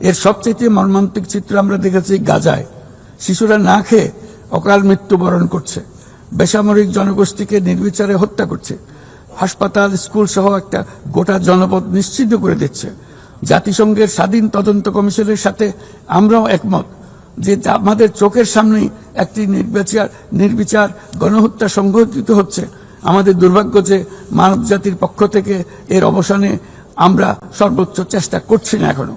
এর সবচেয়ে মর্মান্তিক চিত্র আমরা দেখেছি গাজায়। শিশুরা না খেয়ে অকাল মৃত্যুবরণ করছে। বেসামরিক জনগোষ্ঠীকে নির্বিচারে হত্যা করছে। হাসপাতাল, স্কুল সহ একটা গোটা জনপদ নিশ্চিত করে দিচ্ছে। জাতিসংঘের স্বাধীন তদন্ত কমিশনের সাথে আমরাও একমত যে আমাদের চোখের সামনেই একটি নির্বিচার নির্বিচার গণহত্যা সংঘটিত হচ্ছে। আমাদের দুর্ভাগ্য যে মানব জাতির পক্ষ থেকে এর অবসানে আমরা সর্বোচ্চ চেষ্টা করছি না এখনও।